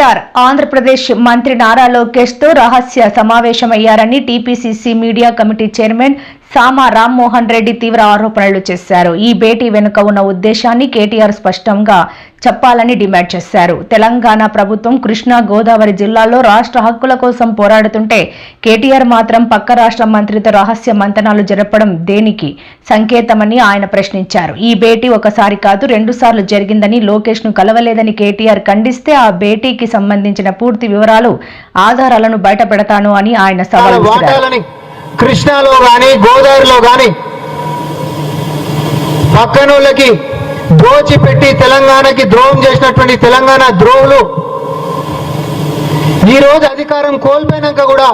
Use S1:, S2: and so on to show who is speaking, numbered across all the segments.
S1: Are Andhra Pradesh మంత్రి నారా లోకేష్తో రహస్య సమావేశమయ్యారని TPCC media committee chairman Sama Rammohan Reddy తీవ్ర ఆరోపణలు చేశారు. ఈ భేటీ వెనుక ఉన్న ఉద్దేశాన్ని కేటీఆర్ స్పష్టంగా చెప్పాలని డిమాండ్ చేశారు. తెలంగాణ ప్రభుత్వం కృష్ణా గోదావరి జిల్లాల్లో రాష్ట్ర హక్కుల కోసం పోరాడుతుంటే కేటీఆర్ మాత్రం పక్క రాష్ట్ర మంత్రితో రహస్య మంతనాలు జరపడం దేనికి సంకేతమని ఆయన ప్రశ్నించారు. ఈ భేటీ ఒకసారి కాదు రెండు సార్లు జరిగిందని లోకేష్ను కలవలేదని కేటీఆర్ ఖండిస్తే ఆ భేటీకి సంబంధించిన పూర్తి వివరాలు ఆధారాలను బయటపెడతాను అని ఆయన సవాల్
S2: కృష్ణాలో కానీ గోదావరిలో కానీ పక్కనోళ్ళకి దోచిపెట్టి తెలంగాణకి ద్రోహం చేసినటువంటి తెలంగాణ ద్రోహులు ఈ రోజు అధికారం కోల్పోయినాక కూడా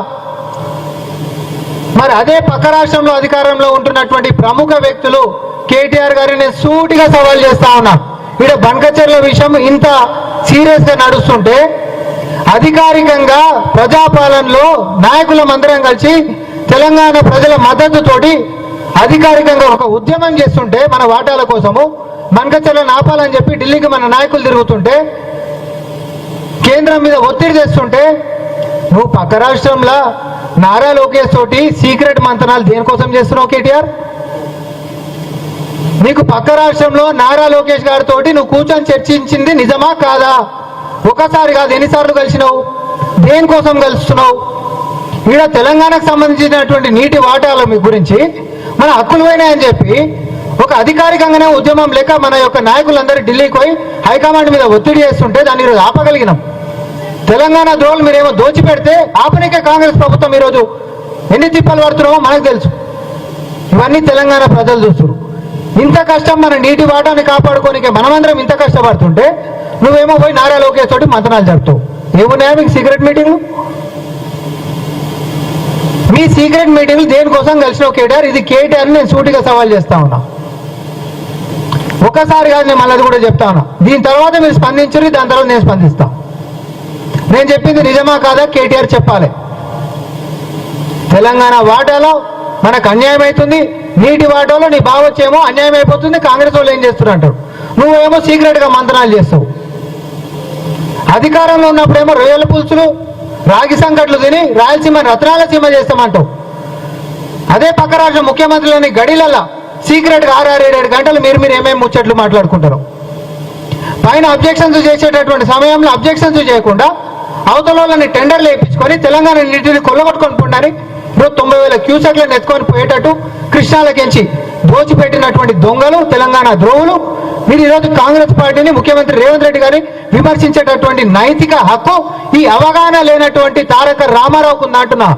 S2: మరి అదే పక్క రాష్ట్రంలో అధికారంలో ఉంటున్నటువంటి ప్రముఖ వ్యక్తులు కేటీఆర్ గారిని నేను సూటిగా సవాల్ చేస్తా ఉన్నా. ఇక్కడ బంకచర్ల విషయం ఇంత సీరియస్గా నడుస్తుంటే అధికారికంగా ప్రజాపాలనలో నాయకులం అందరం కలిసి తెలంగాణ ప్రజల మద్దతుతోటి అధికారికంగా ఒక ఉద్యమం చేస్తుంటే మన వాటాల కోసము బంకచర్లను ఆపాలని చెప్పి ఢిల్లీకి మన నాయకులు తిరుగుతుంటే కేంద్రం మీద ఒత్తిడి తెస్తుంటే నువ్వు పక్క రాష్ట్రంలో నారా లోకేష్ తోటి సీక్రెట్ మంతనాలు దేనికోసం చేస్తున్నావు కేటీఆర్? నీకు పక్క రాష్ట్రంలో నారా లోకేష్ గారితో నువ్వు కూర్చొని చర్చించింది నిజమా కాదా? ఒకసారి కాదు ఎన్నిసార్లు కలిసినావు? దేనికోసం కలుస్తున్నావు? ఈడ తెలంగాణకు సంబంధించినటువంటి నీటి వాటాల మీ గురించి మన హక్కులు పోయినాయని చెప్పి ఒక అధికారికంగానే ఉద్యమం లేక మన యొక్క నాయకులందరూ ఢిల్లీకి పోయి హైకమాండ్ మీద ఒత్తిడి చేస్తుంటే దాన్ని ఈరోజు ఆపగలిగినాం. తెలంగాణ దోలు మీరేమో దోచిపెడితే ఆపనికే కాంగ్రెస్ ప్రభుత్వం ఈరోజు ఎన్ని తిప్పలు పడుతున్నామో మనకు తెలుసు. ఇవన్నీ తెలంగాణ ప్రజలు చూస్తారు ఇంత కష్టం మన నీటి వాటాన్ని కాపాడుకోనికే మనమందరం ఇంత కష్టపడుతుంటే నువ్వేమో పోయి నారా లోకేష్ తోటి మంతనాలు జరుపుతావు. ఏమున్నాయా మీకు సీక్రెట్ మీటింగ్ మీ సీక్రెట్ మీటింగ్లు దేనికోసం కలిసిన కేటీఆర్ ఇది కేటీఆర్ నేను సూటిగా సవాల్ చేస్తా ఉన్నా. ఒకసారి కాదు నేను మళ్ళీ కూడా చెప్తా ఉన్నా. దీని తర్వాత మీరు స్పందించరు దాని తర్వాత నేను స్పందిస్తా. నేను చెప్పింది నిజమా కాదా కేటీఆర్ చెప్పాలి. తెలంగాణ వాటాలో మనకు అన్యాయం అవుతుంది నీటి వాటాలో నీ బావచ్చేమో అన్యాయం అయిపోతుంది కాంగ్రెస్ వాళ్ళు ఏం చేస్తున్నారు అంటారు నువ్వేమో సీక్రెట్గా మంతనాలు చేస్తావు. అధికారంలో ఉన్నప్పుడేమో రొయ్యల పులుసులు రాగి సంకట్లు తిని రాయలసీమ రత్నాల సీమ చేస్తామంటావు. అదే పక్క రాష్ట్ర ముఖ్యమంత్రులని గడిలల్లా సీక్రెట్ ఆరు ఆరు ఏడేడు గంటలు మీరు మీరు ఏమేమి ముచ్చట్లు మాట్లాడుకుంటారు. పైన అబ్జెక్షన్స్ చేసేటటువంటి సమయంలో అబ్జెక్షన్స్ చేయకుండా అవతల వాళ్ళని టెండర్లు వేయించుకొని తెలంగాణ నీటిని కొల్లగొట్టుకొని పోండి రోజు తొంభై వేల క్యూసెక్లను ఎత్తుకొని పోయేటట్టు కృష్ణాలకించి దోచిపెట్టినటువంటి దొంగలు తెలంగాణ ద్రోవులు మీరు ఈరోజు కాంగ్రెస్ పార్టీని ముఖ్యమంత్రి రేవంత్ రెడ్డి గారిని విమర్శించేటటువంటి నైతిక హక్కు ఈ అవగాహన లేనటువంటి తారక రామారావుకు ఉందంటున్నా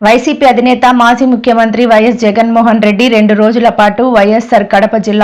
S1: వైసీపీ అధినేత మాజీ ముఖ్యమంత్రి వైఎస్ జగన్మోహన్ రెడ్డి రెండు రోజుల పాటు వైఎస్సార్ కడప జిల్లా